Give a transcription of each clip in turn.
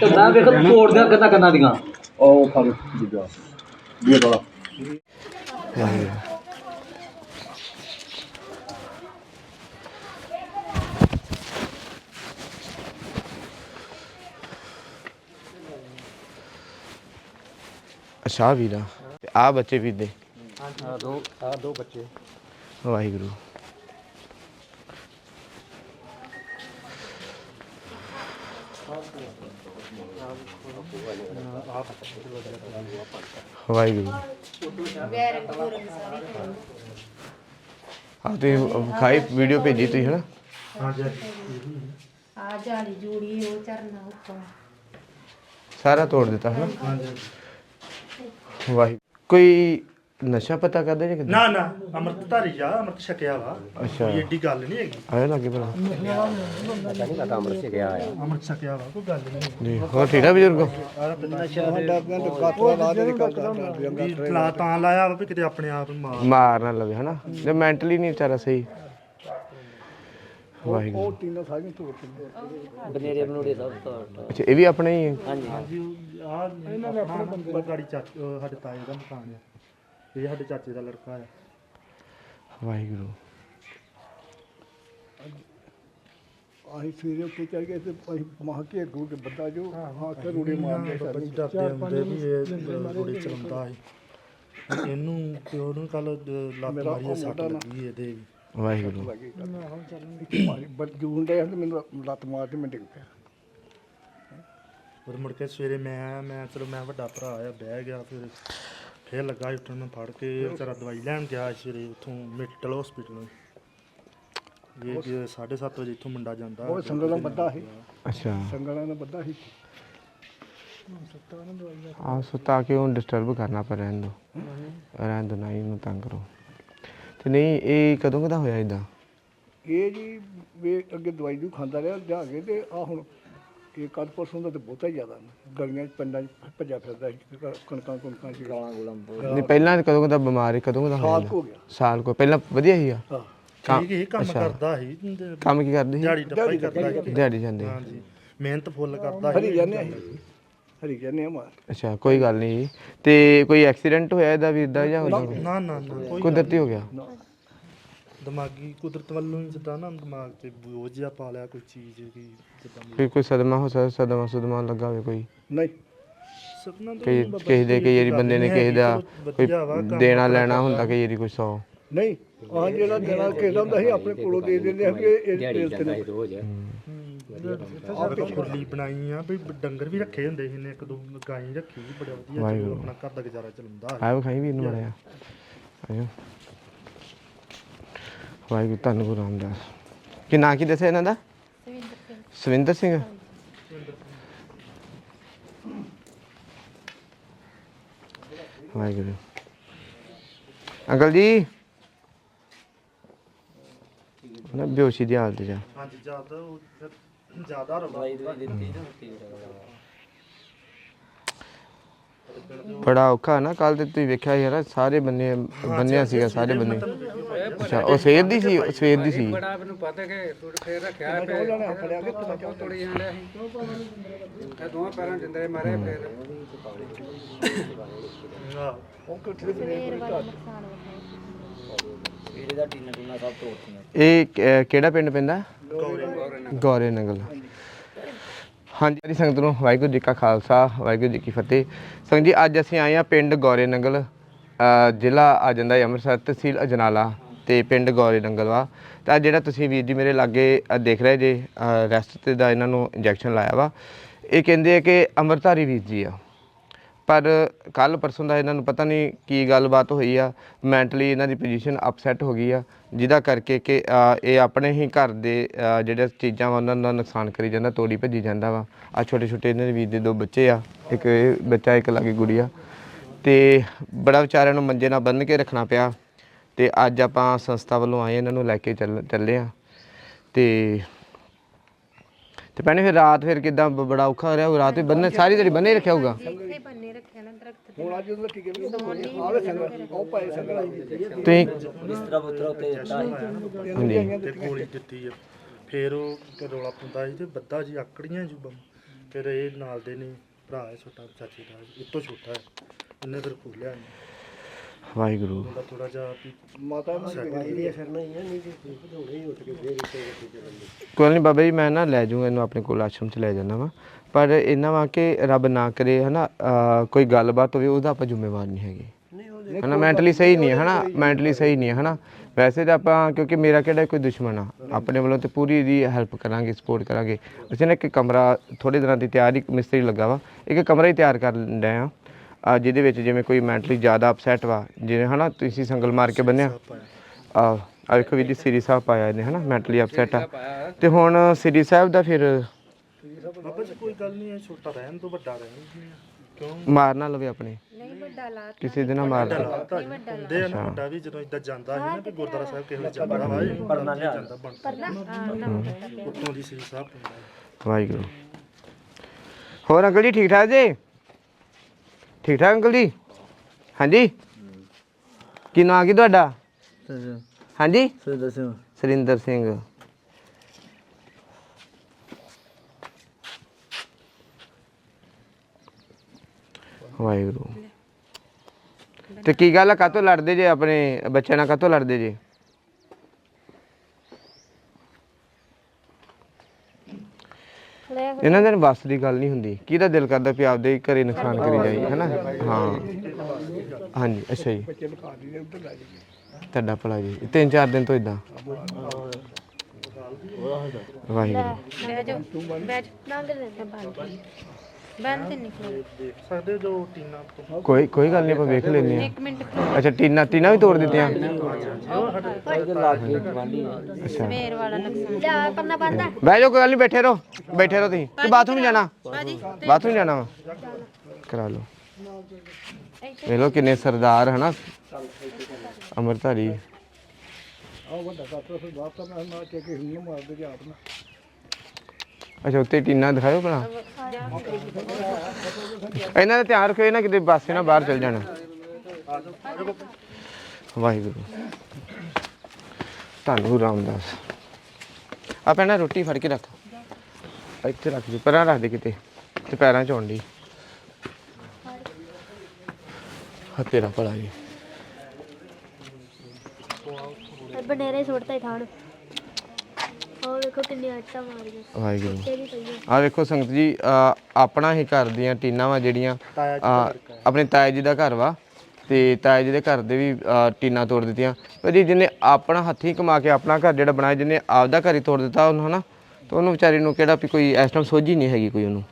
ਤੇ ਮੈਂ ਵੇਖ ਤੋੜ ਦਿਆਂ ਕੰਨਾਂ ਕੰਨਾਂ ਦੀਆਂ। ਉਹ ਫੜ ਦੂਜਾ ਇਹ ਵਾਲਾ। ਅੱਛਾ ਵੀਰਾ ਆ ਬੱਚੇ ਵੀ ਦੇ। ਆ ਦੋ ਆ ਦੋ ਬੱਚੇ। ਵਾਹਿਗੁਰੂ। ਵਾਹਿਗੁਰੂ। ਆ ਤੇ ਖਾਈ ਵੀਡੀਓ ਭੇਜੀ ਤੁਸੀਂ ਹਨਾ? ਆ ਜਾਲੀ ਜੂੜੀ ਉਹ ਚਰਨਾ ਉੱਤੋਂ ਸਾਰਾ ਤੋੜ ਦਿੱਤਾ ਹਨਾ? ਵਾਹਿਗੁਰੂ। ਕੋਈ ਨਸ਼ਾ ਪਤਾ ਕਰਦੇ ਜਾਂ ਕਿੱਦਾਂ? ਨਾ ਨਾ ਅੰਮ੍ਰਿਤ ਧਾਰੀ ਜਾ ਅੰਮ੍ਰਿਤ ਛਕਿਆ ਵਾ। ਅੱਛਾ। ਕੋਈ ਏਡੀ ਗੱਲ ਨਹੀਂ ਹੈਗੀ। ਆਇਆ ਲੱਗੇ ਭਲਾ। ਅੰਮ੍ਰਿਤ ਛਕਿਆ ਵਾ ਕੋਈ ਗੱਲ ਨਹੀਂ ਜੀ ਹੋਰ ਠੀਕ ਆ ਬਜ਼ੁਰਗੋ? ਵੀ ਲਾ ਤਾਂ ਲਾਇਆ ਵਾ ਵੀ ਕਿਤੇ ਆਪਣੇ ਆਪ ਨੂੰ ਮਾਰ। ਮਾਰ ਨਾ ਲਵੇ ਹਨਾ? ਜੇ ਮੈਂਟਲੀ ਨਹੀਂ ਵਿਚਾਰਾ ਸਹੀ। ਵਾਹਿਗੁਰੂ। ਤਿੰਨਾਂ ਸਾਰੀਆਂ ਤੋੜ ਦਿੰਦੇ ਬਨੇਰੇ ਬਨੂੜੇ ਸਭ ਤੋੜ ਅੱਛਾ ਇਹ ਵੀ ਆਪਣੇ ਹੀ ਹੈ? ਹਾਂਜੀ। ਆ ਇਹਨਾਂ ਨੇ ਆਪਣੇ ਬੰਦੇ ਗਾੜੀ ਚਾਚੇ ਉਹ ਸਾਡੇ ਤਾਏ ਦਾ ਮਕਾਨ ਆ। ਇਹ ਸਾਡੇ ਚਾਚੇ ਦਾ ਲੜਕਾ ਆ ਵਾਹਿਗੁਰੂ। ਆਹੀ ਸਵੇਰੇ ਉੱਤੇ ਚੜ ਗਏ ਤੇ ਅਸੀਂ ਮਾਹ ਕੇ ਗੂ ਤੇ ਬੱਦਾ ਜੋ ਹਾਂ ਕੇ ਰੂੜੇ ਮਾਰਦੇ ਬੜੀ ਡਰਦੇ ਹੁੰਦੇ ਵੀ ਇਹ ਰੋੜੀ ਚਲਾਉਂਦਾ ਹੈ। ਇਹਨੂੰ ਤੇ ਉਹਨੂੰ ਕੱਲ ਲੱਤ ਮਾਰੀ ਸੱਟ ਲੱਗੀ ਇਹਦੇ। ਵਾਹਿਗੁਰੂ। ਬੱਦ ਜੂਨ ਦੇ ਮੈਨੂੰ ਲੱਤ ਮਾਰ ਕੇ ਮੈਂ ਡਿੱਗ ਪਿਆ ਫਿਰ ਮੁੜ ਕੇ ਸਵੇਰੇ ਮੈਂ ਆਇਆ ਮੈਂ ਚਲੋ ਮੈਂ ਵੱਡਾ ਭਰਾ ਆ ਬਹਿ ਗਿਆ ਫਿਰ। ਫੇਰ ਲੱਗਾ ਉੱਠਣ ਮੈਂ ਫੜ ਕੇ ਵਿਚਾਰਾ ਦਵਾਈ ਲੈਣ ਗਿਆ ਸਵੇਰੇ ਉੱਥੋਂ ਮਿੱਟਲ ਹਸਪੀਟਲ ਇਹ ਕਿ 7:30 ਵਜੇ ਇੱਥੋਂ ਮੁੰਡਾ ਜਾਂਦਾ। ਉਹ ਸੰਗਲ ਦਾ ਬੱਦਾ ਸੀ। ਅੱਛਾ। ਸੰਗਲਾਂ ਦਾ ਬੱਦਾ ਸੀ। ਆ ਸੋ ਤਾਂ ਕਿ ਉਹਨੂੰ ਡਿਸਟਰਬ ਕਰਨਾ ਪਰ ਰਹਿਣ ਦੋ। ਰਹਿਣ ਦੋ ਨਾ ਇਹਨੂੰ ਤੰਗ ਕਰੋ। ਤੇ ਨਹੀਂ ਇਹ ਕਦੋਂ ਕਦਾ ਹੋਇਆ ਇਦਾਂ ਇਹ ਜੀ ਵੀ ਅੱਗੇ ਦਵਾਈ ਦੂ ਖਾਂਦਾ ਰਿਹਾ ਜਾ ਕੇ ਤੇ ਆ ਹੁਣ ਇਹ ਕੱਲ ਪਰਸੋਂ ਦਾ ਤੇ ਬਹੁਤਾ ਹੀ ਜ਼ਿਆਦਾ ਨਾ। ਗਲੀਆਂ 'ਚ ਪਿੰਡਾਂ 'ਚ ਭੱਜਾ ਫਿਰਦਾ ਸੀ ਕ- ਕਣਕਾਂ ਕੁਣਕਾਂ 'ਚ ਗਾਲਾਂ ਨਹੀਂ ਪਹਿਲਾਂ ਕਦੋਂ ਕਦਾ ਬਿਮਾਰ ਹੈ ਕਦੋਂ ਕਦਾ ਹੋਇਆ ਸਾਲ ਹੋ ਗਿਆ। ਸਾਲ ਕੋ ਪਹਿਲਾਂ ਵਧੀਆ ਹੀ ਆ? ਹਾਂ। ਕੰਮ- ਠੀਕ ਹੀ ਕੰਮ। ਕਰਦਾ ਸੀ ਤੇ ਕੰਮ ਕੀ ਕਰਦੇ ਸੀ? ਦਿਹਾੜੀ ਡੱਪਾ ਹੀ ਕਰਦਾ ਸੀ। ਦਿਹਾੜੀ ਜਾਂਦੇ। ਹਾਂਜੀ ਮਿਹਨਤ ਫੁੱਲ ਕਰਦਾ ਹਰੀ ਸੀ ਜਾਂਦੇ ਆ ਅਸੀਂ। ਹਰੀ ਜਾਂਦੇ ਆ ਮਾਰ। ਅੱਛਾ ਕੋਈ ਗੱਲ ਨਹੀਂ। ਜੀ। ਤੇ ਕੋਈ ਐਕਸੀਡੈਂਟ ਹੋਇਆ ਇਹਦਾ ਵੀਰ ਦਾ ਜਾਂ ਨਾ ਨਾ ਨਾ ਕੋਈ ਕੁਦਰਤੀ ਹੋ ਗਿਆ? ਦਿਮਾਗੀ ਕੁਦਰਤ ਵੱਲੋਂ ਹੀ ਜਿੱਦਾਂ ਨਾ ਦਿਮਾਗ ਤੇ ਬੋਝ ਜਿਹਾ ਪਾ ਲਿਆ ਕੋਈ ਚੀਜ਼ ਕੀ ਜਿੱਦਾਂ ਕੋਈ ਸਦਮਾ ਹੋ ਸਕਦਾ ਸਦਮਾ ਸੁਦਮਾ ਲੱਗਾ ਹੋਵੇ ਕੋਈ। ਨਹੀਂ। ਸੁਪਨਾ ਤਾਂ ਕਈ ਬਾਬਾ ਕਿਸੇ ਦੇ ਕਈ ਵਾਰੀ ਗੱਲ ਬੰਦੇ ਨੇ ਨਹੀਂ ਕਿਸੇ ਦਾ ਕੋਈ ਵਧੀਆ ਵਾ, ਕੰਮ ਦੇਣਾ ਆਪਣਾ ਲੈਣਾ। ਹੁੰਦਾ ਕਈ ਵਾਰੀ ਕੋਈ 100 ਨਹੀਂ ਆ ਜਿਹੜਾ ਦੇਣਾ ਕਿਹਦਾ ਹੁੰਦਾ ਸੀ ਆਪਣੇ ਕੋਲੋਂ ਦੇ ਦਿੰਦੇ ਆ ਕਿ ਇਹ ਦਿਹਾੜੀ ਜਾਂਦਾ ਸੀ ਰੋਜ਼। ਆਪ ਖੁਰਲੀ ਬਣਾਈ ਆ ਵੀ ਡੰਗਰ ਵੀ ਰੱਖੇ ਹੁੰਦੇ ਸੀ ਨੇ ਇੱਕ ਦੋ ਗਾਈ ਰੱਖੀ ਸੀ ਬੜਾ ਵਧੀਆ ਵਾਹਿਗੁਰੂ। ਆਪਣਾ ਘਰ ਦਾ ਗੁਜ਼ਾਰਾ ਚਲਾਉਂਦਾ ਸੀ। ਆਇਓ ਵਿਖਾਈ ਵੀ ਇਹਨੂੰ ਮੜਿਆ ਆਇਓ। ਵਾਹਿਗੁਰੂ ਧੰਨ ਗੁਰੂ ਰਾਮਦਾਸ। ਕੀ ਨਾਂ ਕੀ ਦੱਸਿਆ ਇਹਨਾਂ ਦਾ? ਸਵਿੰਦਰ ਸਿੰਘ। ਵਾਹਿਗੁਰੂ। ਅੰਕਲ ਜੀ। ਨਾ ਬੇਹੋਸ਼ੀ ਦੀ ਹਾਲਤ ਚ ਆ। ਹਾਂਜੀ ਜ਼ਿਆਦਾ ਉਹ ਫਿਰ ਜ਼ਿਆਦਾ ਰੌਲਾ ਬੜਾ ਔਖਾ ਨਾ ਕੱਲ ਤੇ ਤੁਸੀਂ ਵੇਖਿਆ ਹੀ ਹੈ ਨਾ ਸਾਰੇ ਬੰਨੇ ਬੰਨਿਆ ਸੀਗਾ ਸਾਰੇ ਬੰਨੇ। ਅੱਛਾ ਉਹ ਸਵੇਰ ਦੀ ਸੀ ਉਹ ਸਵੇਰ ਦੀ ਸੀ। ਮੈਨੂੰ ਪਤਾ ਕਿ ਤੂੰ ਫੇਰ ਰੱਖਿਆ ਪਿਆ ਤੋੜੀ ਜਾਂਦੇ ਸੀ? ਇਹ ਦੋਵਾਂ ਪੈਰਾਂ ਜਿੰਦੇ ਮਾਰੇ ਫੇਰ। ਆਹੋ। ਸਵੇਰ ਵਾਲਾ ਨੁਕਸਾਨ ਹੋਇਆ ਇਹਦੇ ਦਾ ਟੀਨਾ ਟੂਨਾ ਸਭ ਤੋੜਤੀਆਂ ਇਹ ਕਿ- ਕਿਹੜਾ ਪਿੰਡ ਪੈਂਦਾ? ਗੌਰੇ ਨਗਲ ਹਾਂਜੀ ਜੀ ਸੰਗਤ ਨੂੰ ਵਾਹਿਗੁਰੂ ਜੀ ਕਾ ਖਾਲਸਾ ਵਾਹਿਗੁਰੂ ਜੀ ਕੀ ਫਤਿਹ। ਸੰਗਤ ਜੀ ਅੱਜ ਅਸੀਂ ਆਏ ਆ ਪਿੰਡ ਗੌਰੇ ਨਗਲ ਅ, ਜ਼ਿਲ੍ਹਾ ਆ ਜਾਂਦਾ ਹੈ ਅੰਮ੍ਰਿਤਸਰ ਤਹਿਸੀਲ ਅਜਨਾਲਾ। ਤੇ ਪਿੰਡ ਗੌਰੇ ਨਗਲ ਵਾ ਤਾਂ ਜਿਹੜਾ ਤੁਸੀਂ ਵੀਰ ਜੀ ਮੇਰੇ ਲਾਗੇ ਅ, ਦੇਖ ਰਹੇ ਜੇ ਰੈਸਟ ਤੇ ਦਾ ਇਹਨਾਂ ਨੂੰ ਇੰਜੈਕਸ਼ਨ ਲਾਇਆ ਵਾ ਇਹ ਕਹਿੰਦੇ ਆ ਕਿ ਅੰਮ੍ਰਿਤਧਾਰੀ ਵੀਰ ਜੀ ਆ। ਪਰ ਕੱਲ ਪਰਸੋਂ ਦਾ ਇਹਨਾਂ ਨੂੰ ਪਤਾ ਨਹੀਂ ਕੀ ਗੱਲਬਾਤ ਹੋਈ ਆ ਮੈਂਟਲੀ ਇਹਨਾਂ ਦੀ ਪੋਜੀਸ਼ਨ ਅਪਸੈਟ ਹੋ ਗਈ ਆ ਜਿਹਦਾ ਕਰਕੇ ਕਿ ਅ, ਇਹ ਆਪਣੇ ਹੀ ਘਰ ਦੇ ਅ, ਜਿਹੜੇ ਚੀਜ਼ਾਂ ਵਾ ਉਹਨਾਂ ਦਾ ਨੁਕਸਾਨ ਕਰੀ ਜਾਂਦਾ ਤੋੜੀ ਭੱਜੀ ਜਾਂਦਾ ਵਾ। ਆ ਛੋਟੇ ਛੋਟੇ ਇਹਨਾਂ ਦੇ ਵੀਰ ਦੇ ਦੋ ਬੱਚੇ ਆ ਇੱਕ ਇਹ ਬੱਚਾ ਇੱਕ ਲਾਗੇ ਗੁੜੀਆ। ਤੇ ਬੜਾ ਵਿਚਾਰਿਆਂ ਨੂੰ ਮੰਜੇ ਨਾਲ ਬੰਨ੍ਹ ਕੇ ਰੱਖਣਾ ਪਿਆ। ਤੇ ਅੱਜ ਆਪਾਂ ਸੰਸਥਾ ਵੱਲੋਂ ਆਏ ਇਹਨਾਂ ਨੂੰ ਲੈ ਕੇ ਚੱਲ ਚੱਲੇ ਆ ਤੇ ਤੇ ਭੈਣੇ ਫਿਰ ਰਾਤ ਫਿਰ ਕਿਦਾਂ ਬੜਾ ਔਖਾ ਹੋ ਰਿਹਾ ਉਹ ਰਾਤ ਵੀ ਬੰਨੇ ਸਾਰੀ ਦਿਹਾੜੀ ਬੰਨੇ ਰੱਖਿਆ ਹੋਊਗਾ? ਇੱਥੇ ਬੰਨੇ ਰੱਖਿਆ ਨਾ ਦਰਖਤ ਹੁਣ ਅੱਜ ਉਹਦਾ ਟੀਕੇ ਵੀ ਆਵੇ ਸੰਗਲ ਉਹ ਪਾਏ ਸੰਗਲ ਤੁਸੀਂ ਬਿਸਤਰਾ ਬੁਤਰਾ ਉੱਤੇ ਦਿੱਤਾ ਸੀ। ਹਾਂਜੀ। ਤੇ ਗੋਲੀ ਦਿੱਤੀ ਆ। ਫੇਰ ਉਹ ਕਿ ਰੌਲਾ ਪੁੰਦਾ ਸੀ ਤੇ ਬੱਦਾ ਜੀ ਆਕੜੀਆਂ ਜੂ ਬੰ ਫਿਰ ਇਹ ਨਾਲ ਦੇ ਨੇ ਭਰਾ ਹੈ ਛੋਟਾ ਚਾਚੇ ਦਾ ਇਹ ਤੋਂ ਛੋਟਾ ਹੈ। ਉਹਨੇ ਫਿਰ ਖੋਲਿਆ ਵਾਹਿਗੁਰੂ। ਉਹਦਾ ਥੋੜਾ ਜਿਹਾ ਵੀ ਮਾਤਾ ਨੂੰ ਕੋਈ ਨਹੀਂ ਬਾਬਾ ਜੀ ਮੈਂ ਨਾ ਲੈ ਜਾਊਂਗਾ ਇਹਨੂੰ ਆਪਣੇ ਕੋਲ ਆਸ਼ਰਮ ਚ ਲੈ ਜਾਣਾ ਵਾ। ਪਰ ਇਹਨਾਂ ਵਾ ਕਿ ਰੱਬ ਨਾ ਕਰੇ ਹਨਾ ਅਹ ਕੋਈ ਗੱਲਬਾਤ ਹੋਵੇ ਉਹਦਾ ਆਪਾਂ ਜ਼ਿੰਮੇਵਾਰ ਨਹੀਂ ਹੈਗੇ। ਹਨਾ ਮੈਂਟਲੀ ਸਹੀ ਨਹੀਂ ਹੈ ਹਨਾ ਮੈਂਟਲੀ ਸਹੀ ਨਹੀਂ ਹੈ ਹਨਾ। ਵੈਸੇ ਤਾਂ ਆਪਾਂ ਕਿਉਂਕਿ ਮੇਰਾ ਕਿਹੜਾ ਕੋਈ ਦੁਸ਼ਮਣ ਆ ਆਪਣੇ ਵੱਲੋਂ ਤੇ ਪੂਰੀ ਇਹਦੀ ਹੈਲਪ ਕਰਾਂਗੇ ਸਪੋਰਟ ਕਰਾਂਗੇ। ਅਸੀਂ ਨਾ ਇੱਕ ਕਮਰਾ ਥੋੜੇ ਦਿਨਾਂ ਦੀ ਤਿਆਰੀ ਮਿਸਤਰੀ ਲੱਗਾ ਵਾ ਇੱਕ ਕਮਰਾ ਹੀ ਤਿਆਰ ਕਰ ਰਹੇ ਆ ਆ। ਜਿਹਦੇ ਵਿੱਚ ਜਿਵੇਂ ਕੋਈ ਮੈਂਟਲੀ ਜ਼ਿਆਦਾ ਅਪਸੈਟ ਵਾ ਜਿਵੇਂ ਹਨਾ ਤੁਸੀਂ ਸੰਗਲ ਮਾਰ ਕੇ ਬੰਨਿਆ। ਆ ਆ ਵੇਖੋ ਵੀ ਜੀ ਸ੍ਰੀ ਸਾਹਿਬ ਪਾਇਆ ਇਹਨੇ ਹਨਾ ਮੈਂਟਲੀ ਅਪਸੈਟ ਆ। ਤੇ ਹੁਣ ਸ੍ਰੀ ਸਾਹਿਬ ਦਾ ਫਿਰ ਬਾਬਾ ਜੀ ਕੋਈ ਗੱਲ ਨਹੀਂ ਹੈ ਛੋਟਾ ਰਹਿਣ ਤੋਂ ਵੱਡਾ ਰਹਿਣ ਕਿਉਂ? ਮਾਰ ਨਾ ਲਵੇ ਆਪਣੇ। ਨਹੀਂ ਵੱਡਾ ਲਾ ਕਿਸੇ ਦੇ ਨਾਲ ਮਾਰ ਦੇ ਤਾਂ ਹੁੰਦੇ ਆ ਨਾ ਵੱਡਾ ਵੀ ਜਦੋਂ ਇਦਾਂ ਜਾਂਦਾ ਸੀ ਨਾ ਤੇ ਗੁਰਦੁਆਰਾ ਸਾਹਿਬ ਕਿਸੇ ਵੇਲੇ ਜਾਂਦਾ ਵਾ ਇਹ ਪੜਨਾ ਜਾਂਦਾ ਬਣ ਪਰਨਾ ਹਾਂ ਨਾ ਵੱਡਾ ਉੱਤੋਂ ਦੀ ਸ੍ਰੀ ਸਾਹਿਬ ਪੈਂਦਾ ਹੈ। ਵਾਹਿਗੁਰੂ। ਹੋਰ ਅੰਕਲ ਜੀ ਠੀਕ ਠਾਕ ਜੀ? ਠੀਕ ਠਾਕ ਅੰਕਲ ਜੀ? ਹਾਂਜੀ? ਕੀ ਨਾਂ ਕੀ ਤੁਹਾਡਾ? ਹਾਂਜੀ? ਸੁਰਿੰਦਰ ਸਿੰਘ ਸੁਰਿੰਦਰ ਸਿੰਘ। ਵਾਹਿਗੁਰੂ। ਤੇ ਕੀ ਗੱਲ ਆ? ਕਾਤੋਂ ਲੜਦੇ ਜੇ ਆਪਣੇ? ਬੱਚਿਆਂ ਨਾਲ ਕਾਤੋਂ ਲੜਦੇ ਜੇ ਲੈ ਇਹਨਾਂ ਦੇ ਬਸ ਦੀ ਗੱਲ ਨਹੀਂ ਹੁੰਦੀ। ਕਿਹਦਾ ਦਿਲ ਕਰਦਾ ਵੀ ਆਪਦੇ ਹੀ ਘਰੇ ਨੁਕਸਾਨ ਕਰੀ ਜਾਈ ਹੈਨਾ? ਹਾਂ। ਹਾਂਜੀ, ਅੱਛਾ ਜੀ। ਤੁਹਾਡਾ ਭਲਾ ਜੀ। ਤਿੰਨ ਚਾਰ ਦਿਨ ਤੋਂ ਇਦਾਂ ਵਾਹਿਗੁਰੂ। ਬਹਿ ਜਾ ਬਹਿ ਜਾ ਬੰਦ ਬੰਦ ਤੇ ਨਿਕਲ ਦੇਖ ਸਕਦੇ ਹੋ ਜੋ ਟੀਨਾ ਤੋਂ। ਕੋਈ ਕੋਈ ਗੱਲ ਨਹੀਂ ਆਪਾਂ ਵੇਖ ਲੈਂਦੇ ਆ ਮਿੰਟ ਅੱਛਾ ਟੀਨਾ ਟੀਨਾ ਵੀ ਤੋੜ ਦਿੱਤੀਆਂ। ਲਾ ਮੇਰ ਵਾਲਾ ਨੁਕਸਾਨ। ਲਿਆ ਪਰਨਾ ਬੰਦ ਬਹਿ ਜਾਓ ਕੋਈ ਗੱਲ ਨਹੀਂ ਬੈਠੇ ਰਹੋ। ਬੈਠੇ ਰਹੋ ਤੁਸੀਂ। ਕਿ ਬਾਥਰੂਮ ਜਾਣਾ। ਬਾਥਰੂਮ ਜਾਣਾ ਵਾ। ਕਰਾ ਲਓ। ਵੇਖ ਲਓ ਕਿੰਨੇ ਸਰਦਾਰ ਹਨਾ? ਅਮਰਧਾਰੀ ਆਹ ਵੱਡਾ ਕਾਤਰ ਫਿਰ ਬਾਪ ਤਾਂ ਮੈਂ ਨਾ ਕੇ ਕੇ ਹਿੰਨ ਮਾਰਦੇ ਜੇ ਆਪ ਨਾ। ਅੱਛਾ, ਉੱਤੇ ਟੀਨਾ ਦਿਖਾਓ ਭਲਾ। ਇਹਨਾਂ ਦਾ ਧਿਆਨ ਰੱਖਿਓ, ਇਹ ਕਿਤੇ ਬਾਸੇ ਨਾ ਬਾਹਰ ਚਲ ਜਾਣ। ਵਾਹਿਗੁਰੂ। ਧੰਨੂ ਰਾਮਦਾਸ। ਆ ਪੈਣਾ ਰੋਟੀ ਫੜ ਕੇ ਰੱਖ। ਇੱਥੇ ਰੱਖ ਜੀ, ਪਰਾਂ ਰੱਖ ਦੇ ਕਿਤੇ। ਤੇ ਪੈਰਾਂ ਚ ਆਉਣ ਦੀ ਤੇਰਾ ਭਲਾ ਜੀ। ਬਨੇਰੇ ਸੁੱਟਦਾ ਹੀ ਠਾਣ। ਉਹ ਦੇਖੋ ਕਿੰਨੀ ਆਟਾ ਮਾਰੀਆਂ ਵਾਹਿਗੁਰੂ। ਤੇਰੀ ਪਈ ਹੈ ਆ ਵੇਖੋ ਸੰਗਤ ਜੀ ਆਪਣਾ ਹੀ ਘਰ ਦੀਆਂ ਟੀਨਾਂ ਵਾ ਜਿਹੜੀਆਂ ਆਪਣੇ ਤਾਏ ਜੀ ਦਾ ਘਰ ਵਾ ਤੇ ਤਾਏ ਜੀ ਦੇ ਘਰ ਦੇ ਵੀ ਟੀਨਾਂ ਤੋੜ ਦਿੱਤੀਆਂ। ਪਰ ਜੀ ਜਿਹਨੇ ਆਪਣਾ ਹੱਥੀਂ ਕਮਾ ਕੇ ਆਪਣਾ ਘਰ ਜਿਹੜਾ ਬਣਾਇਆ ਜਿਹਨੇ ਆਪਦਾ ਘਰ ਹੀ ਤੋੜ ਦਿੱਤਾ ਉਹਨੂੰ ਹਨਾ ਤਾਂ ਉਹਨੂੰ ਵਿਚਾਰੀ ਨੂੰ ਕਿਹੜਾ ਵੀ ਕੋਈ ਇਸ ਟਾਈਮ ਸੋਝੀ ਨਹੀਂ ਹੈਗੀ ਕੋਈ ਉਹਨੂੰ।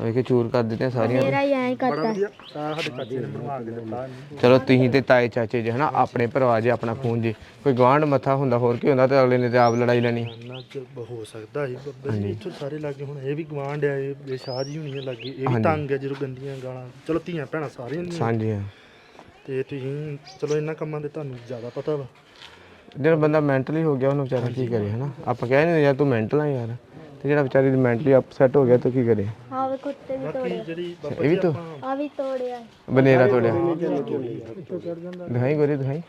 ਵੇਖੇ ਚੂਰ ਕਰ ਦਿੱਤੇ ਸਾਰੀਆਂ ਮੇਰਾ ਹੀ ਐਂ ਕਰਤਾ। ਵਧੀਆ। ਤਾਂ ਸਾਡੇ ਚਾਚੇ ਨੇ ਬਣਵਾ ਕੇ ਦਿੱਤਾ। ਚਲੋ ਤੁਸੀਂ ਤੇ ਤਾਏ ਚਾਚੇ ਜੇ ਹਨਾ ਆਪਣੇ ਭਰਾ ਜੇ ਆਪਣਾ ਖੂਨ ਜੇ। ਕੋਈ ਗਵਾਂਢ ਮੱਥਾ ਹੁੰਦਾ ਹੋਰ ਕੀ ਹੁੰਦਾ ਤੇ ਅਗਲੇ ਨੇ ਤੇ ਆਪ ਲੜਾਈ ਲੈਣੀ। ਨਾ ਚ ਹੋ ਸਕਦਾ ਸੀ ਬੱਬਾ ਜੀ ਇੱਥੋਂ ਸਾਰੇ ਲਾਗੇ ਹੁਣ ਇਹ ਵੀ ਗਵਾਂਢ ਆ ਇਹ ਸ਼ਾਹ ਜੀ ਹੁਣੀ ਆ ਲਾਗੇ ਇਹ ਵੀ ਤੰਗ ਆ ਜਦੋਂ ਗੰਦੀਆਂ ਗਾਲਾਂ। ਚਲੋ ਧੀਆਂ ਭੈਣਾਂ ਸਾਰੀਆਂ ਦੀਆਂ ਸਾਂਝੇ ਆ ਤੇ ਤੁਸੀਂ ਚਲੋ ਇਹਨਾਂ ਕੰਮਾਂ ਦੇ ਤੁਹਾਨੂੰ ਜ਼ਿਆਦਾ ਪਤਾ ਵਾ। ਜਿਹੜਾ ਬੰਦਾ ਮੈਂਟਲੀ ਹੋ ਗਿਆ ਉਹਨੂੰ ਵਿਚਾਰਾ ਕੀ ਕਰੇ ਹਨਾ? ਆਪਾਂ ਕਹਿ ਨਹੀਂ ਯਾਰ ਤੂੰ ਮੈਂਟਲ ਆ ਯਾਰ। ਤੇ ਜਿਹੜਾ ਵਿਚਾਰੀ ਦੀ ਮੈਂਟਲੀ ਅਪਸੈਟ ਹੋ ਗਿਆ ਤੂੰ ਕੀ ਕਰੇ? ਆ ਵੇ ਕੁੱਤੇ ਵੀ ਬਾਕੀ ਤੋੜਿਆ। ਜਿਹੜੀ ਬਾਬਾ ਇਹ ਵੀ ਜੀ ਤੂੰ ਆਪਾਂ ਆ ਵੀ ਤੋੜਿਆ। ਬਨੇਰਾ ਤੋੜਿਆ। ਦਿਖਾਈ ਗੋਰੀ ਦਿਖਾਈ।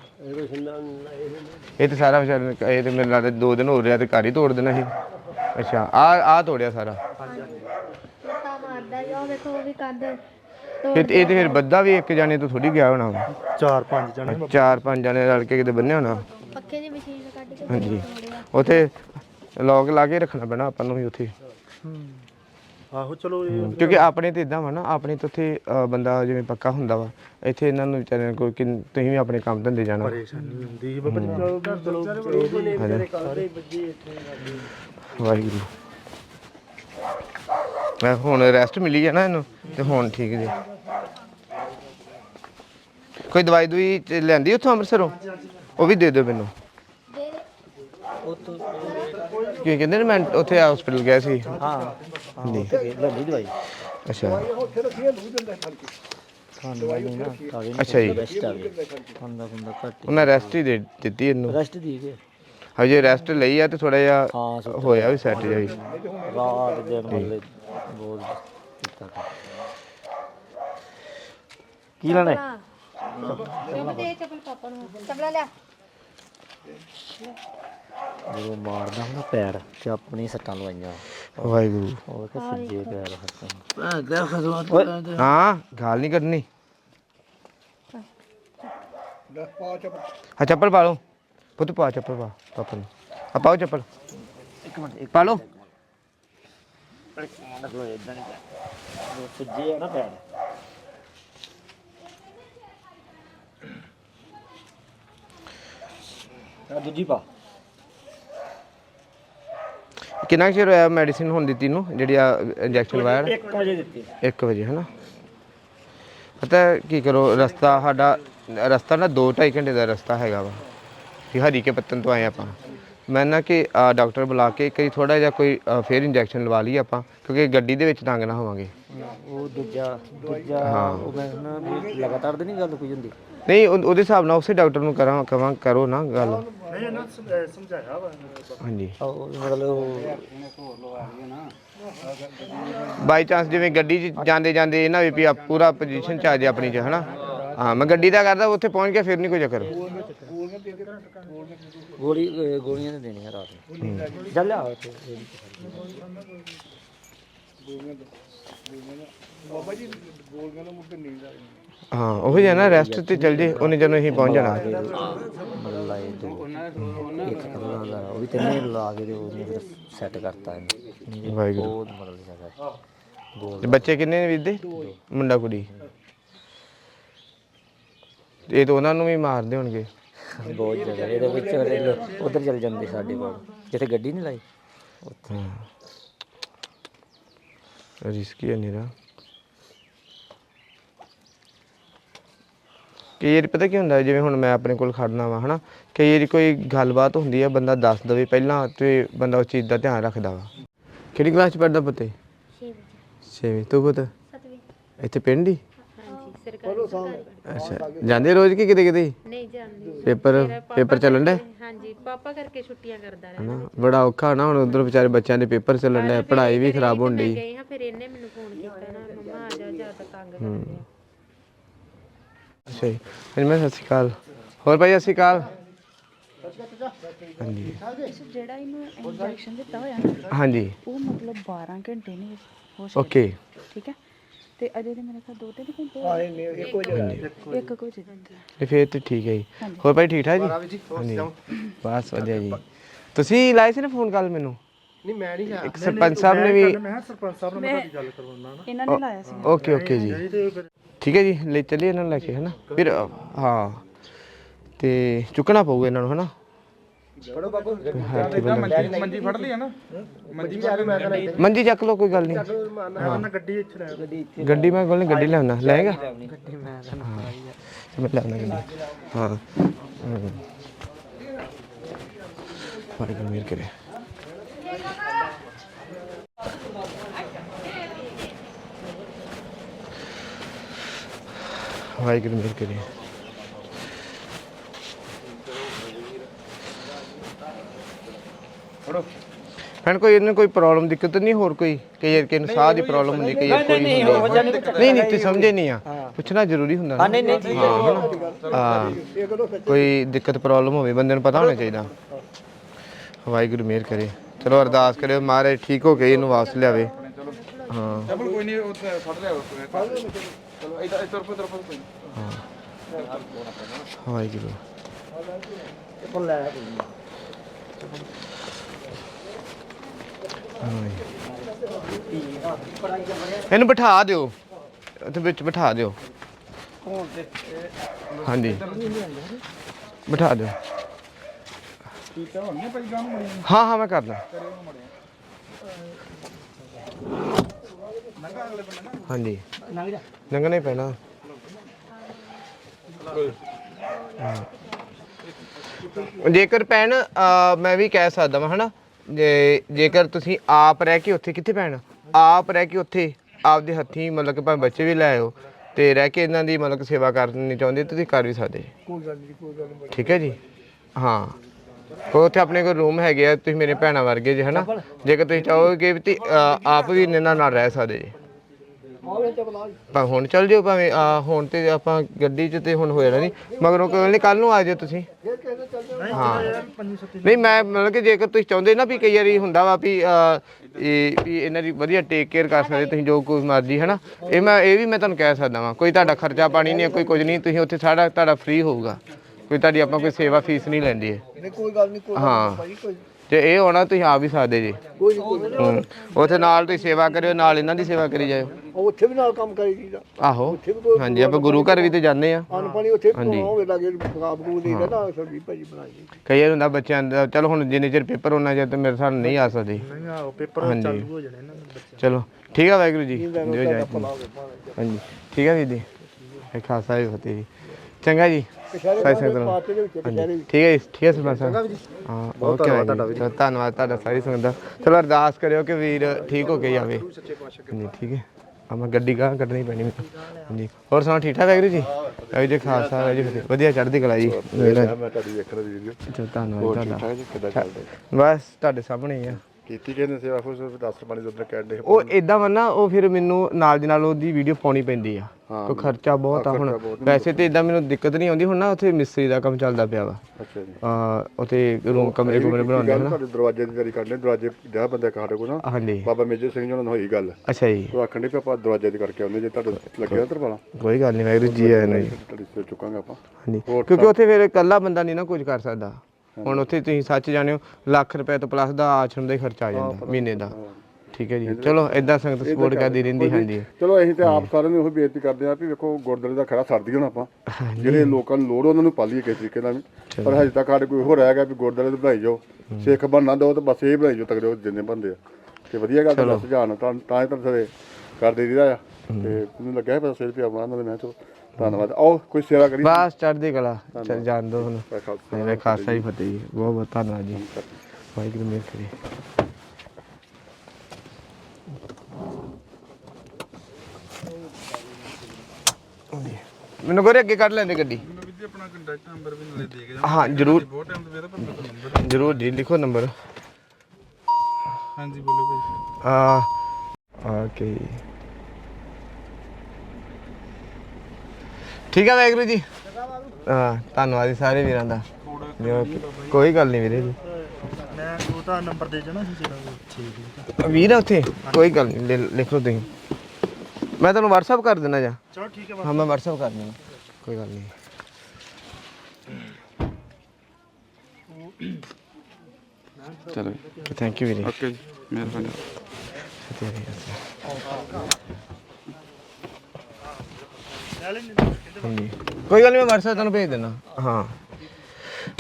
ਇਹ ਤੇ ਸਾਰਾ ਵਿਚਾਰੇ ਨੇ- ਇਹ ਤੇ ਮੇਰੇ ਲੱਗਦਾ ਦੋ ਦਿਨ ਹੋ ਰਿਹਾ ਤੇ ਘਰ ਹੀ ਤੋੜ ਦੇਣਾ ਸੀ। ਅੱਛਾ ਆ ਆ ਤੋੜਿਆ ਸਾਰਾ। ਲੱਤਾਂ ਮਾਰਦਾ ਜੀ ਉਹ ਦੇਖੋ ਉਹ ਵੀ ਕੰਧ ਤੋੜ ਇਹ ਤੇ ਇਹ ਤੇ ਫਿਰ ਬੱਦਾ ਵੀ ਇੱਕ ਜਾਣੇ ਤੋਂ ਥੋੜੀ ਗਿਆ ਹੋਣਾ। ਵਾ। ਚਾਰ ਪੰਜ ਜਣੇ ਚਾਰ ਪੰਜ ਜਾਣੇ ਰਲ ਕੇ ਕਿਤੇ ਬੰਨਿਆ ਹੋਣਾ। ਪੱਖੇ ਦੀ ਮਸ਼ੀਨ ਕੱਢ ਕੇ ਹਾਂਜੀ। ਉੱਥੇ ਲੌਕ ਲਾ ਕੇ ਰੱਖਣਾ ਪੈਣਾ ਆਪਾਂ ਨੂੰ ਵੀ ਉੱਥੇ। ਆਹੋ ਚਲੋ ਇਹ ਕਿਉਂਕਿ ਆਪਣੇ ਤੇ ਇਦਾਂ ਵਾ ਨਾ ਆਪਣੇ ਤੇ ਉੱਥੇ ਅ, ਬੰਦਾ ਜਿਵੇਂ ਪੱਕਾ ਹੁੰਦਾ ਵਾ ਇੱਥੇ ਇਹਨਾਂ ਨੂੰ ਵਿਚਾਰਿਆਂ ਨੂੰ ਕੋਈ ਤੁਸੀਂ ਵੀ ਆਪਣੇ ਕੰਮ ਧੰਦੇ ਜਾਣਾ। ਪਰੇਸ਼ਾਨੀ ਹੁੰਦੀ ਸੀ ਬਾਬਾ ਜੀ ਚਲੋ ਚਲੋ ਵਾਹਿਗੁਰੂ। ਮੈਂ ਹੁਣ ਰੈਸਟ ਮਿਲੀ ਹੈ ਨਾ ਇਹਨੂੰ ਤੇ ਹੁਣ ਠੀਕ ਜੀ। ਕੋਈ ਦਵਾਈ ਦੂਈ ਚ ਲੈਂਦੀ ਉੱਥੋਂ ਅੰਮ੍ਰਿਤਸਰੋਂ? ਉਹ ਵੀ ਦੇ ਦਿਓ ਮੈਨੂੰ। ਉਹ ਤੋਂ ਕੀ ਕਹਿੰਦੇ ਨੇ ਮੈਂ ਉੱਥੇ ਹਸਪੀਟਲ ਗਿਆ ਸੀ। ਹਾਂ ਦਵਾਈ। ਅੱਛਾ। ਲੂ ਨਾ ਕਾਗੇ ਅੱਛਾ ਜੀ। ਰੈਸਟ ਆ ਗਿਆ ਖਾਂਦਾ ਖੁੰਦਾ ਘੱਟ ਉਹਨਾਂ ਰੈਸਟ ਹੀ ਦੇ ਦਿੱਤੀ ਇਹਨੂੰ। ਰੈਸਟ ਦੀ ਕੇ ਹਜੇ ਰੈਸਟ ਲਈ ਆ ਤੇ ਥੋੜਾ ਜਿਹਾ ਹੋਇਆ ਵੀ ਸੈੱਟ ਜਾਈ ਰਾਤ ਦੇ ਮਤਲਬ ਬਹੁਤ ਕੀਤਾ ਕੀ ਲੈਣਾ ਦੇ ਚੱਪਲ ਪਾਪਾ ਨੂੰ। ਚੱਪਲਾ ਲਿਆ। ਜਦੋਂ ਮਾਰਦਾ ਹੁੰਦਾ ਪੈਰ ਤੇ ਆਪਣੀ ਸੱਟਾਂ ਲਵਾਈਆਂ। ਵਾਹਿਗੁਰੂ। ਉਹ ਕਿ ਸੱਜੇ ਪੈਰ ਹੱਥਾਂ ਓਏ ਹਾਂ ਗਾਲ ਨਹੀਂ ਚੱਪ ਆ ਚੱਪਲ। ਪਾ ਲਓ। ਪੁੱਤ ਪਾ ਚੱਪਲ ਪਾ ਪਾਪਾ ਨੂੰ। ਆ ਪਾਓ ਚੱਪਲ। ਇੱਕ ਮਿੰਟ ਇੱਕ ਪਾ ਲਓ। ਮਿੰਟ ਲੋ ਇਦਾਂ ਨਹੀਂ ਕਰ। ਸੱਜੇ ਆ ਨਾ ਪੈਰ। ਆ ਦੂਜੀ ਪਾ। ਕਿੰਨਾ ਕੁ ਚਿਰ ਹੋਇਆ ਮੈਡੀਸਿਨ ਹੁਣ ਦਿੱਤੀ ਨੂੰ ਜਿਹੜੀ ਆ ਇੰਜੈਕਸ਼ਨ ਨਾ? 1 ਵਜੇ ਦਿੱਤੀ। 1 ਵਜੇ ਹਨਾ? ਪਤਾ ਕੀ ਕਰੋ ਰਸਤਾ ਸਾਡਾ ਰਸਤਾ ਨਾ 2.5 ਘੰਟੇ ਦਾ ਰਸਤਾ ਹੈਗਾ ਵਾ। ਕਿ ਹਰੀ ਕੇ ਪੱਤਨ ਤੋਂ ਆਏ ਆਪਾਂ। ਮੈਂ ਨਾ ਕਿ ਡਾਕਟਰ ਬੁਲਾ ਕੇ ਕਈ ਥੋੜਾ ਜਿਹਾ ਕੋਈ ਫੇਰ ਇੰਜੈਕਸ਼ਨ ਲਵਾ ਲਈ ਆਪਾਂ ਕਿਉਂਕਿ ਗੱਡੀ ਦੇ ਵਿੱਚ ਤੰਗ ਨਾ ਹੋਵਾਂਗੇ। ਉਹ ਦੂਜਾ ਦੂਜਾ ਉਹ ਮੈਂ ਨਾ ਵੀ ਲਗਾਤਾਰ ਤੇ ਨਹੀਂ ਗੱਲ ਕੋਈ ਹੁੰਦੀ? ਨਹੀਂ ਉਹ- ਉਹਦੇ ਹਿਸਾਬ ਨਾਲ ਉਸੇ ਡਾਕਟਰ ਨੂੰ ਕਰਾਂ ਕਵਾਂ ਕਰੋ ਨਾ ਗੱਲ। ਨਹੀਂ ਇਹਨਾਂ ਨੇ ਸਮਝਾਇਆ ਵਾ ਹਾਂਜੀ। ਉਹ ਮਤਲਬ ਉਹ ਬਾਈ ਚਾਂਸ ਜਿਵੇਂ ਗੱਡੀ 'ਚ ਜਾਂਦੇ ਜਾਂਦੇ ਇਹ ਨਾ ਵੀ ਪੂਰਾ ਪੋਜੀਸ਼ਨ 'ਚ ਆ ਜਾਏ ਆਪਣੀ 'ਚ ਹਨਾ? ਹਾਂ ਮੈਂ ਗੱਡੀ ਦਾ ਕਰਦਾ ਉੱਥੇ ਪਹੁੰਚ ਗਿਆ ਫਿਰ ਨਹੀਂ ਕੋਈ ਚੱਕਰ। ਗੋਲੀ ਅਹ ਗੋਲੀਆਂ ਤੇ ਦੇਣੀਆਂ ਰਾਤ ਨੂੰ। ਚੱਲ ਆ ਉੱਥੇ। ਬਾਬਾ ਜੀ ਗੋਲੀਆਂ ਦਾ ਮੁੱਢ ਨੀਂਦ ਆ ਜਾਂਦੀ ਹਾਂ ਉਹ ਜਿਹਾ ਨਾ ਰੈਸਟ ਤੇ ਚੱਲ ਜੇ ਉਹਨੇ ਜਦੋਂ ਅਸੀਂ ਪਹੁੰਚ ਜਾਣਾ। ਦੋ ਇੱਕ ਉਹ ਵੀ ਤਿੰਨੇ ਲਾ ਕੇ ਤੇ ਉਹਨੇ ਫਿਰ ਸੈੱਟ ਕਰਤਾ ਇਹਨੂੰ। ਵਾਹਿਗੁਰੂ। ਬਹੁਤ ਮਤਲਬ ਜਗ੍ਹਾ ਗੋਲ ਤੇ ਬੱਚੇ ਕਿੰਨੇ ਨੇ ਵੀਰ ਦੇ? ਮੁੰਡਾ ਕੁੜੀ। ਇਹ ਤਾਂ ਉਹਨਾਂ ਨੂੰ ਵੀ ਮਾਰਦੇ ਹੋਣਗੇ। ਬਹੁਤ ਜਗ੍ਹਾ ਇਹਦੇ ਵਿੱਚ ਉਧਰ ਚੱਲ ਜਾਂਦੇ ਸਾਡੇ ਕੋਲ। ਜਿੱਥੇ ਗੱਡੀ ਨਹੀਂ ਲਾਈ? ਉੱਥੇ। ਰਿਸਕੀ ਹੈ ਨੀਰਾ। ਕਈ ਵਾਰੀ ਪਤਾ ਕੀ ਹੁੰਦਾ ਜਿਵੇਂ ਹੁਣ ਮੈਂ ਆਪਣੇ ਕੋਲ ਖੜਨਾ ਵਾ ਹਨਾ? ਕਈ ਵਾਰੀ ਕੋਈ ਗੱਲਬਾਤ ਹੁੰਦੀ ਆ ਬੰਦਾ ਦੱਸ ਦਵੇ ਪਹਿਲਾਂ ਤੇ ਬੰਦਾ ਉਸ ਚੀਜ਼ ਦਾ ਧਿਆਨ ਰੱਖਦਾ ਵਾ। ਕਿਹੜੀ ਕਲਾਸ ਚ ਪੜਦਾ ਪੁੱਤੇ 6 ਛੇਵੀਂ ਤੂੰ ਪੁੱਤ? 7ਵੀਂ ਇੱਥੇ ਪਿੰਡ ਹੀ? ਹਾਂਜੀ ਸਰਕਾਰੀ। ਅੱਛਾ। ਜਾਂਦੇ ਰੋਜ਼ ਕਿ ਕਿਤੇ ਕਿਤੇ? ਨਹੀਂ ਜਾਂਦੀ। ਪੇਪਰ ਪੇਪਰ ਚੱਲਣ ਦੇ ਹਾਂਜੀ ਪਾਪਾ ਕਰਕੇ ਛੁੱਟੀਆਂ ਕਰਦਾ ਰਹਿੰਦਾ। ਬੜਾ ਔਖਾ ਨਾ ਹੁਣ ਉਧਰ ਵਿਚਾਰੇ ਬੱਚਿਆਂ ਦੇ ਪੇਪਰ ਚੱਲਣ ਦੇ ਪੜ੍ਹਾਈ ਵੀ ਖਰਾਬ ਹੋਣ ਡਈ। ਗਈ ਹਾਂ ਫਿਰ ਇਹਨੇ ਮੈਨੂੰ ਫੋਨ ਕੀਤਾ ਨਾ ਮੰਮਾ ਆ ਜਾ ਜਾ ਤਾਂ ਤੰਗ ਕਰਦੇ ਆ। ਅੱਛਾ ਜੀ। ਹਾਂਜੀ ਮੈਂ ਸਤਿ ਸ਼੍ਰੀ ਅਕਾਲ। ਹੋਰ ਭਾਈ ਸਤਿ ਸ਼੍ਰੀ ਅਕਾਲ। ਹਾਂਜੀ। ਜਿਹੜਾ ਇਹਨੂੰ ਇੰਜੈਕਸ਼ਨ ਦਿੱਤਾ ਹੋਇਆ ਨਾ ਹਾਂਜੀ। ਉਹ ਮਤਲਬ 12 ਘੰਟੇ ਨਹੀਂ ਹੋ ਓਕੇ। ਠੀਕ ਹੈ? ਤੇ ਅਜੇ ਦੇ ਮੇਰੇ ਖਿਆਲ ਦੋ ਤਿੰਨ ਘੰਟੇ ਆਏ ਨੇ ਇੱਕੋ ਜਗ੍ਹਾ ਇੱਕ ਕੁਝ ਦਿੰਦੇ ਤੇ। ਫੇਰ ਤੇ ਠੀਕ ਹੈ ਜੀ। ਹੋਰ ਭਾਈ ਠੀਕ ਠਾਕ ਜੀ? ਹਾਂਜੀ। ਬਸ ਵਧੀਆ ਜੀ। ਤੁਸੀਂ ਲਾਏ ਸੀ ਨਾ ਫੋਨ ਕੱਲ ਮੈਨੂੰ? ਨਹੀਂ ਮੈਂ ਨਹੀਂ ਇੱਕ ਸਰਪੰਚ ਸਾਹਿਬ ਨੇ ਵੀ ਮੈਂ ਕਿਹਾ ਸਰਪੰਚ ਸਾਹਿਬ ਨਾਲ ਮੈਂ ਗੱਲ ਕਰਵਾਉਣਾ ਨਾ। ਇਹਨਾਂ ਨੇ ਲਾਇਆ ਸੀ। ਓਕੇ ਓਕੇ ਜੀ। ਠੀਕ ਹੈ ਜੀ ਲੈ ਚੱਲੀਏ ਇਹਨਾਂ ਨੂੰ ਲੈ ਕੇ ਹਨਾ? ਫਿਰ ਅ, ਹਾਂ। ਤੇ ਚੁੱਕਣਾ ਪਊਗਾ ਇਹਨਾਂ ਨੂੰ ਹਨਾ? ਫੜੋ ਬਾਬੂ। ਮੰਜੀ ਫੜ ਲਈ ਹੈ ਨਾ? ਮੰਜੀ ਫੜ ਮੈਂ ਕਹਿੰਦਾ ਮੰਜੀ ਚੱਕ ਲਓ ਕੋਈ ਗੱਲ ਨਹੀਂ। ਉਹਨਾਂ ਗੱਡੀ ਇੱਥੇ ਲੈ ਗੱਡੀ ਗੱਡੀ ਮੈਂ ਕੋਲ ਨਹੀਂ ਗੱਡੀ ਲਿਆਉਣਾ ਲੈਗਾ ਗੱਡੀ ਮੈਂ ਮੈਂ ਲਿਆਉਣਾ ਗੱਡੀ। ਹਾਂ। ਹਮ। ਵਾਹਿਗੁਰੂ ਮਿਹਰ ਕਰੇ। ਵਾਹਿਗੁਰੂ ਮਿਹਰ ਕਰੇ। ਭੈਣ ਕੋਈ ਇਹਨਾਂ ਕੋਈ ਪ੍ਰੋਬਲਮ ਦਿੱਕਤ ਨਹੀਂ ਹੋਰ ਕੋਈ? ਕਈ ਵਾਰ ਕਿਸੇ ਨੂੰ ਸਾਹ ਦੀ ਪ੍ਰੋਬਲਮ ਹੁੰਦੀ ਕਈ ਵਾਰ ਕੋਈ ਨਹੀਂ ਨਹੀਂ ਨਹੀਂ ਤੁਸੀਂ ਸਮਝੇ ਨਹੀਂ ਆ। ਪੁੱਛਣਾ ਜ਼ਰੂਰੀ ਹੁੰਦਾ ਨਾ। ਨਹੀਂ ਨਹੀਂ ਹਾਂ ਹਨਾ? ਹਾਂ ਕੋਈ ਦਿੱਕਤ ਪ੍ਰੋਬਲਮ ਹੋਵੇ ਬੰਦੇ ਨੂੰ ਪਤਾ ਹੋਣਾ ਚਾਹੀਦਾ। ਵਾਹਿਗੁਰੂ ਮਿਹਰ ਕਰੇ। ਚਲੋ ਅਰਦਾਸ ਕਰਿਓ ਮਹਾਰਾਜ ਠੀਕ ਹੋ ਕੇ ਇਹਨੂੰ ਵਾਪਸ ਲਿਆਵੇ। ਹਾਂ। ਡਬਲ ਕੋਈ ਨਹੀਂ ਉੱਥੇ ਫੜ ਲਿਆ ਚਲੋ ਇਧਰ ਇਧਰ ਪਰ ਤਰਫ ਕੋਈ ਵਾਹਿਗੁਰੂ। ਇਹਨੂੰ ਬਿਠਾ ਦਿਓ। ਤੇ ਵਿੱਚ ਬਿਠਾ ਦਿਓ। ਹਾਂਜੀ। ਬਿਠਾ ਦਿਓ। ਹਾਂ ਹਾਂ, ਮੈਂ ਕਰਦਾ ਹਾਂਜੀ। ਲੰਘਣਾ ਹੀ ਪੈਣਾ। ਜੇਕਰ ਭੈਣ ਮੈਂ ਵੀ ਕਹਿ ਸਕਦਾ ਵਾਂ, ਹਨਾ? ਜੇ ਜੇਕਰ ਤੁਸੀਂ ਆਪ ਰਹਿ ਕੇ ਉੱਥੇ ਕਿੱਥੇ ਭੈਣ ਆਪ ਰਹਿ ਕੇ ਉੱਥੇ ਆਪਦੇ ਹੱਥੀਂ ਮਤਲਬ ਕਿ ਭਾਵੇਂ ਬੱਚੇ ਵੀ ਲੈ ਆਓ ਤੇ ਰਹਿ ਕੇ ਇਹਨਾਂ ਦੀ ਮਤਲਬ ਕਿ ਸੇਵਾ ਕਰਨੀ ਚਾਹੁੰਦੇ ਤੁਸੀਂ ਕਰ ਵੀ ਸਕਦੇ। ਕੋਈ ਗੱਲ ਨਹੀਂ ਕੋਈ ਗੱਲ ਨਹੀਂ। ਠੀਕ ਹੈ ਜੀ? ਹਾਂ। ਕੋ ਉੱਥੇ ਆਪਣੇ ਕੋਲ ਰੂਮ ਹੈਗੇ ਆ ਤੁਸੀਂ ਮੇਰੇ ਭੈਣਾਂ ਵਰਗੇ ਜੇ ਹਨਾ? ਜੇਕਰ ਤੁਸੀਂ ਚਾਹੋਗੇ ਵੀ ਤੇ, ਅਹ, ਆਪ ਵੀ ਇਹਨਾਂ ਨਾਲ ਰਹਿ ਸਕਦੇ ਜੀ। ਪਰ ਹੁਣ ਚੱਲ ਜਿਓ ਭਾਵੇਂ ਅਹ, ਹੁਣ ਤੇ ਆਪਾਂ ਗੱਡੀ 'ਚ ਤੇ ਹੁਣ ਹੋ ਜਾਣਾ ਨਹੀਂ। ਮਗਰੋਂ ਕੋਈ ਨਹੀਂ ਕੱਲ ਨੂੰ ਆ ਜਾਓ ਤੁਸੀਂ। ਹਾਂ। ਨਹੀਂ ਮੈਂ ਮਤਲਬ ਕਿ ਜੇਕਰ ਤੁਸੀਂ ਚਾਹੁੰਦੇ ਨਾ ਵੀ ਕਈ ਵਾਰੀ ਹੁੰਦਾ ਵਾ ਵੀ ਅਹ, ਇਹ ਵੀ ਇਹਨਾਂ ਦੀ ਵਧੀਆ ਟੇਕ ਕੇਅਰ ਕਰ ਸਕਦੇ ਤੁਸੀਂ ਜੋ ਕੋਈ ਮਰਜ਼ੀ ਹਨਾ? ਇਹ ਮੈਂ ਇਹ ਵੀ ਮੈਂ ਤੁਹਾਨੂੰ ਕਹਿ ਸਕਦਾ ਵਾਂ ਕੋਈ ਤੁਹਾਡਾ ਖਰਚਾ ਪਾਣੀ ਨਹੀਂ ਹੈ ਕੋਈ ਕੁਝ ਨਹੀਂ ਤੁਸੀਂ ਉੱਥੇ ਸਾਡਾ ਤੁਹਾਡਾ ਫ੍ਰੀ ਹੋਊਗਾ। ਕੋਈ ਤੁਹਾਡੀ ਆਪਾਂ ਕੋਈ ਸੇਵਾ ਫੀਸ ਨਹੀਂ ਲੈਂਦੀ ਹੈ। ਨਹੀਂ ਕੋਈ ਗੱਲ ਨਹੀਂ ਕੋਈ ਹਾਂ। ਭਾਈ ਕੋਈ ਜੇ ਇਹ ਹੋਣਾ ਤੁਸੀਂ ਆ ਵੀ ਸਕਦੇ ਜੀ। ਕੋਈ। ਹੂੰ। ਉੱਥੇ ਨਾਲ ਤੁਸੀਂ ਸੇਵਾ ਕਰਿਓ ਨਾਲ ਇਹਨਾਂ ਦੀ ਸੇਵਾ ਕਰੀ ਜਾਇਓ। ਉਹ ਉੱਥੇ ਵੀ ਨਾਲ ਕੰਮ ਕਰੀ ਜੀਦਾ ਆਹੋ। ਹਾਂਜੀ ਆਪਾਂ ਗੁਰੂ ਘਰ ਵੀ ਤੇ ਜਾਂਦੇ ਆ। ਅਨ ਪਾਣੀ ਉੱਥੇ ਪਕਾਉਣਾ ਹੋਵੇ ਲਾਗੇ ਪਕਾ ਪਕੂ ਦੇ ਨਾ ਸਬਜ਼ੀ ਭਾਜੀ ਬਣਾਈ ਦੀ। ਕਈ ਵਾਰ ਹੁੰਦਾ ਬੱਚਿਆਂ ਦਾ ਚਲੋ ਹੁਣ ਜਿੰਨੇ ਚਿਰ ਪੇਪਰ ਹੋਣਾ ਜਾਂ ਤੇ ਮੇਰੇ ਸਾਹ ਨਹੀਂ ਆ ਸਕਦੇ। ਨਹੀਂ ਆਹੋ ਪੇਪਰ ਚਾਲੂ ਹੋ ਜਾਣੇ ਨਾ ਬੱਚੇ ਚਲੋ ਠੀਕ ਆ ਵਾਹਿਗੁਰੂ ਜੀ। ਦਿਓ। ਹਾਂਜੀ ਠੀਕ ਆ ਵੀਰ ਜੀ ਇਹ ਖਾਲਸਾ ਜੀ ਫਤਿਹ ਜੀ। ਚੰਗਾ ਜੀ। ਦੇ ਸੰਗਤ ਨੂੰ। ਪਾਤੇ ਦੇ ਵਿੱਚ ਕਸ਼ਹਿਰੇ ਵੀ। ਠੀਕ ਹੈ ਜੀ ਠੀਕ ਹੈ ਸਰਪੰਚ ਸਾਹਿਬ। ਹਾਂ ਬਹੁਤ ਧੰਨਵਾਦ ਤੁਹਾਡਾ ਧੰਨਵਾਦ ਤੁਹਾਡਾ ਸਾਰੀ ਸੰਗਤ ਦਾ। ਚਲੋ ਅਰਦਾਸ ਕਰਿਓ ਕਿ ਵੀਰ ਠੀਕ ਹੋ ਕੇ ਜਾਵੇ। ਹਾਂਜੀ ਠੀਕ ਹੈ। ਆ ਮੈਂ ਗੱਡੀ ਗਾਂ ਕੱਢਣੀ ਪੈਣੀ। ਮੈਨੂੰ ਹਾਂਜੀ। ਹੋਰ ਸੁਣਾਓ ਠੀਕ ਠਾਕ ਵਾਹਿਗੁਰੂ ਜੀ? ਵਾਹਿਗੁਰੂ ਜੀ ਖਾਲਸਾ ਵਾਹਿਗੁਰੂ ਜੀ ਫਤਿਹ। ਵਧੀਆ ਚੜ੍ਹਦੀ ਕਲਾ ਜੀ। ਮੇਰਾ ਮੈਂ ਤੁਹਾਡੀ ਵੇਖਣ ਦੀ ਵੀਡੀਓ ਚਲੋ ਧੰਨਵਾਦ ਤੁਹਾਡਾ। ਜੀ ਬਸ ਤੁਹਾਡੇ ਸਾਹਮਣੇ ਹੀ ਆ। ਕੀਤੀ ਕਹਿੰਦੇ ਸੇਵਾ ਸਿਰਫ 10 ਪਾਣੀ ਦੇ ਉਧਰ ਕਹਿੰਦੇ ਉਹ ਇਦਾਂ ਵਾ ਨਾ ਉਹ ਫਿਰ ਮੈਨੂੰ ਨਾਲ ਦੀ ਨਾਲ ਉਹਦੀ ਵੀਡੀਓ ਪਾਉਣੀ ਪੈਂਦੀ ਆ। ਹਾਂ। ਕੋ ਖਰਚਾ ਬਹੁਤ ਆ ਹੁਣ। ਵੈਸੇ ਤੇ ਇਦਾਂ ਮੈਨੂੰ ਦਿੱਕਤ ਨਹੀਂ ਆਉਂਦੀ ਹੁਣ ਨਾ ਉੱਥੇ ਮਿਸਤਰੀ ਦਾ ਕੰਮ ਚੱਲਦਾ ਪਿਆ ਵਾ। ਅੱਛਾ ਜੀ। ਆ ਉੱਥੇ ਰੂਮ ਕਮਰੇ ਕੁਮਰੇ ਬਣਾਉਂਦੇ ਹਨਾ ਤੁਹਾਡੇ ਦਰਵਾਜ਼ੇ ਦੀ ਤਿਆਰੀ ਕਰਨੇ ਦਰਵਾਜ਼ੇ ਜਿਹੜਾ ਬੰਦਾ ਸਾਡੇ ਕੋਲ ਨਾ। ਹਾਂਜੀ। ਬਾਬਾ ਮੇਜਰ ਸਿੰਘ ਜੀ ਨਾਲ ਹੋਈ ਗੱਲ। ਅੱਛਾ ਜੀ। ਉਹ ਆਖਣ ਦੇ ਵੀ ਆਪਾਂ ਦਰਵਾਜ਼ੇ ਦੀ ਕਰਕੇ ਆਉਂਦੇ ਜੇ ਤੁਹਾਡੇ ਲੱਗਿਆ ਤਰਪਾਲਾ ਕੋਈ ਗੱਲ ਨਹੀਂ ਵਾਹਿਗੁਰੂ ਜੀ ਆਇਆਂ ਨੂੰ। ਜੀ ਤੁਹਾਡੀ ਸੇ ਚੁੱਕਾਂਗੇ ਆਪਾਂ। ਹਾਂਜੀ। ਕਿਉਂਕਿ ਉੱਥੇ ਫਿਰ ਇਕੱਲਾ ਬੰਦਾ ਨਹੀਂ ਨਾ ਕੁਝ ਕਰ ਸਕਦਾ। ਹੁਣ ਉੱਥੇ ਤੁਸੀਂ ਸੱਚ ਜਾਣਿਓ ਲੱਖ ਰੁਪਏ ਤੋਂ ਪਲੱਸ ਦਾ ਆਸ਼ਰਮ ਦਾ ਹੀ ਖਰਚਾ ਆ ਜਾਂਦਾ ਮਹੀਨੇ ਦਾ। ਠੀਕ ਹੈ ਜੀ। ਚਲੋ ਇਦਾਂ ਸੰਗਤ ਸਪੋਰਟ ਕਰਦੀ ਰਹਿੰਦੀ ਹਾਂਜੀ। ਚਲੋ ਅਸੀਂ ਤੇ ਆਪ ਸਾਰਿਆਂ ਨੂੰ ਉਹ ਬੇਨਤੀ ਕਰਦੇ ਆ ਵੀ ਵੇਖੋ ਗੁਰਦੁਆਰੇ ਦਾ ਖੜਾ ਸਰਦੀ ਹੁਣ ਆਪਾਂ। ਜਿਹੜੇ ਲੋਕਾਂ ਨੂੰ ਲੋੜ ਉਹਨਾਂ ਨੂੰ ਪਾਲੀਏ ਕਿਸੇ ਤਰੀਕੇ ਨਾਲ ਵੀ। ਪਰ ਹਜੇ ਤੱਕ ਸਾਡੇ ਕੋਈ ਹੋ ਰਿਹਾ ਹੈਗਾ ਵੀ ਗੁਰਦੁਆਰੇ ਤੇ ਬਣਾਈ ਜਾਓ। ਸਿੱਖ ਬਣਨਾ ਦੋ ਤੇ ਬਸ ਇਹ ਬਣਾਈ ਜਾਓ ਤਗੜੇ ਜਿੰਨੇ ਬੰਦੇ ਆ। ਤੇ ਵਧੀਆ ਗੱਲ ਦਾ ਸੁਝਾਅ ਤਾਂ ਤਾਂ ਹੀ ਤਾਂ ਸਾਰੇ ਕਰਦੇ ਦੀਦਾ ਆ। ਤੇ ਮੈਨੂੰ ਲੱਗਿਆ ਪਤਾ ਸਿਰ ਮਾਰਨ ਦੇ ਮੈਂ ਚਲੋ। ਧੰਨਵਾਦ। ਆਓ ਕੋਈ ਸੇਵਾ ਕਰੀ ਬਸ ਚੜ੍ਹਦੀ ਕਲਾ। ਚੱਲ ਜਾਣ ਦੋ ਹੁਣ। ਮੇਰੇ ਖਾਲਸਾ ਜੀ। ਫਤਿਹ ਜੀ। ਬਹੁਤ ਬਹੁਤ ਧੰਨਵਾਦ ਜੀ। ਵਾਹਿਗੁਰੂ ਮਿਹਰ ਕਰੇ। ਮੈਨੂੰ ਕੋਰੇ ਅੱਗੇ ਕੱਢ ਲੈਂਦੇ ਗੱਡੀ। ਆਪਣਾ ਕੰਟੈਕਟ ਨੰਬਰ ਵੀ ਨਾਲੇ ਦੇ ਕੇ ਹਾਂ ਜਰੂਰ। ਬਹੁਤ ਟਾਈਮ ਤੋਂ ਵੇਦਾ ਪਰ ਮੇਰੇ ਕੋਲ ਨੰਬਰ ਜਰੂਰ ਜੀ ਲਿਖੋ ਨੰਬਰ ਹਾਂਜੀ ਬੋਲੋ ਭਾਈ। ਆ ਓਕੇ ਠੀਕ ਆ ਵਾਹਿਗੁਰੂ ਜੀ। ਹਾਂ ਧੰਨਵਾਦ ਜੀ ਸਾਰੇ ਵੀਰਾਂ ਦਾ। ਕੋਈ ਗੱਲ ਨਹੀਂ ਵੀਰੇ ਜੀ। ਮੈਂ ਉਹਦਾ ਨੰਬਰ ਦੇ ਜਾਣਾ ਸੀ ਜਿਹੜਾ ਵੀਰ ਆ ਉੱਥੇ? ਕੋਈ ਗੱਲ ਨਹੀਂ ਲਿਖ ਲਓ ਤੁਸੀਂ। ਮੈਂ ਤੁਹਾਨੂੰ WhatsApp ਕਰ ਦਿੰਦਾ ਜਾਂ? ਚਲੋ ਠੀਕ ਹੈ ਹਾਂ ਮੈਂ WhatsApp ਕਰ ਦਿੰਦਾ। ਕੋਈ ਗੱਲ ਨਹੀਂ। ਚਲੋ ਥੈਂਕ ਯੂ ਵੀਰੇ। ਓਕੇ ਜੀ ਮਿਹਰਬਾਨੀ। ਹਾਂਜੀ। ਕੋਈ ਗੱਲ ਨਹੀਂ ਮੈਂ WhatsApp ਤੁਹਾਨੂੰ ਭੇਜ ਦਿੰਦਾ। ਹਾਂ।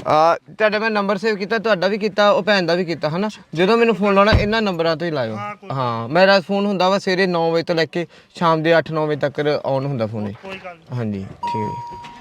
ਆ ਤੁਹਾਡਾ ਮੈਂ ਨੰਬਰ ਸੇਵ ਕੀਤਾ ਤੁਹਾਡਾ ਵੀ ਕੀਤਾ ਉਹ ਭੈਣ ਦਾ ਵੀ ਕੀਤਾ ਹਨਾ? ਜਦੋਂ ਮੈਨੂੰ ਫੋਨ ਲਾਉਣਾ ਇਹਨਾਂ ਨੰਬਰਾਂ ਤੋਂ ਹੀ ਲਾਇਓ। ਹਾਂ ਮੇਰਾ ਫੋਨ ਹੁੰਦਾ ਵਾ ਸਵੇਰੇ 9 ਵਜੇ ਤੋਂ ਲੈ ਕੇ ਸ਼ਾਮ ਦੇ 8-9 ਵਜੇ ਤੱਕ ਆਨ ਹੁੰਦਾ ਫੋਨ ਹਾਂਜੀ ਠੀਕ।